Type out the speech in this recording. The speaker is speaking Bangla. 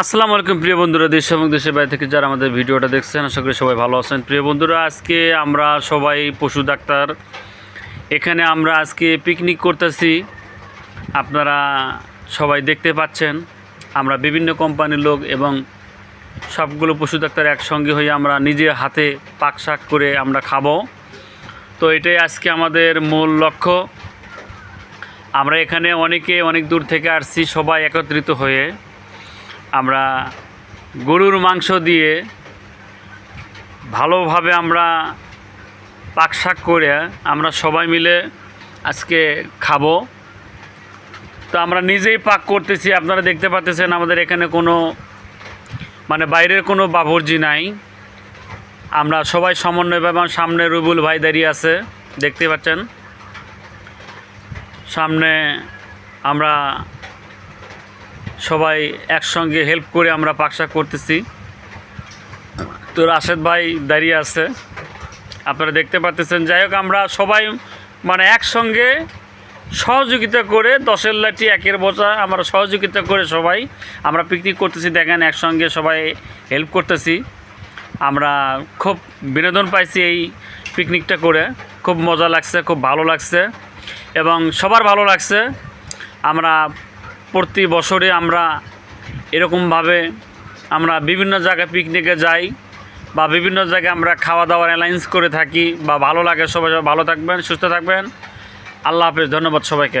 আসসালামু আলাইকুম, প্রিয় বন্ধুরা, দেশ এবং দেশের বাইরে থেকে যারা আমাদের ভিডিওটা দেখছেন, আশা করি সবাই ভালো আছেন। প্রিয় বন্ধুরা, আজকে আমরা সবাই পশু ডাক্তার। এখানে আমরা আজকে পিকনিক করতেছি। আপনারা সবাই দেখতে পাচ্ছেন, আমরা বিভিন্ন কোম্পানির লোক এবং সবগুলো পশু ডাক্তার একসঙ্গে হয়ে আমরা নিজে হাতে পাক শাক করে আমরা খাব। তো এটাই আজকে আমাদের মূল লক্ষ্য। আমরা এখানে অনেকে অনেক দূর থেকে আসছি, সবাই একত্রিত হয়ে। আমরা গরুর মাংস দিয়ে ভালোভাবে আমরা পাক শাক করে আমরা সবাই মিলে আজকে খাব। তো আমরা নিজেই পাক করতেছি, আপনারা দেখতে পাচ্ছেন আমাদের এখানে কোনো মানে বাইরের কোনো বাবরজি নাই। আমরা সবাই সমন্বয়ভাবে আমার সামনে রুবুল ভাই দাঁড়িয়ে আছে, দেখতে পাচ্ছেন। সামনে আমরা সবাই একসঙ্গে হেল্প করে আমরা পাকশাক করতেছি। তো রাশেদ ভাই দাঁড়িয়ে আছে। আপনারা দেখতে পাচ্ছেন যাই হোক আমরা সবাই মানে একসঙ্গে সহযোগিতা করে দশের লাঠি, একের বোঝা, আমরা সহযোগিতা করে সবাই আমরা পিকনিক করতেছি। দেখেন একসঙ্গে সবাই হেল্প করতেছি। আমরা খুব বিনোদন পাইছি এই পিকনিকটা করে। খুব মজা লাগছে, খুব ভালো লাগছে এবং সবার ভালো লাগছে। আমরা প্রতি বছরে আমরা এরকমভাবে আমরা বিভিন্ন জায়গায় পিকনিকে যাই বা বিভিন্ন জায়গায় আমরা খাওয়া দাওয়ার অ্যালায়েন্স করে থাকি বা ভালো লাগে সবাই ভালো থাকবেন, সুস্থ থাকবেন। আল্লাহ হাফেজ, ধন্যবাদ সবাইকে।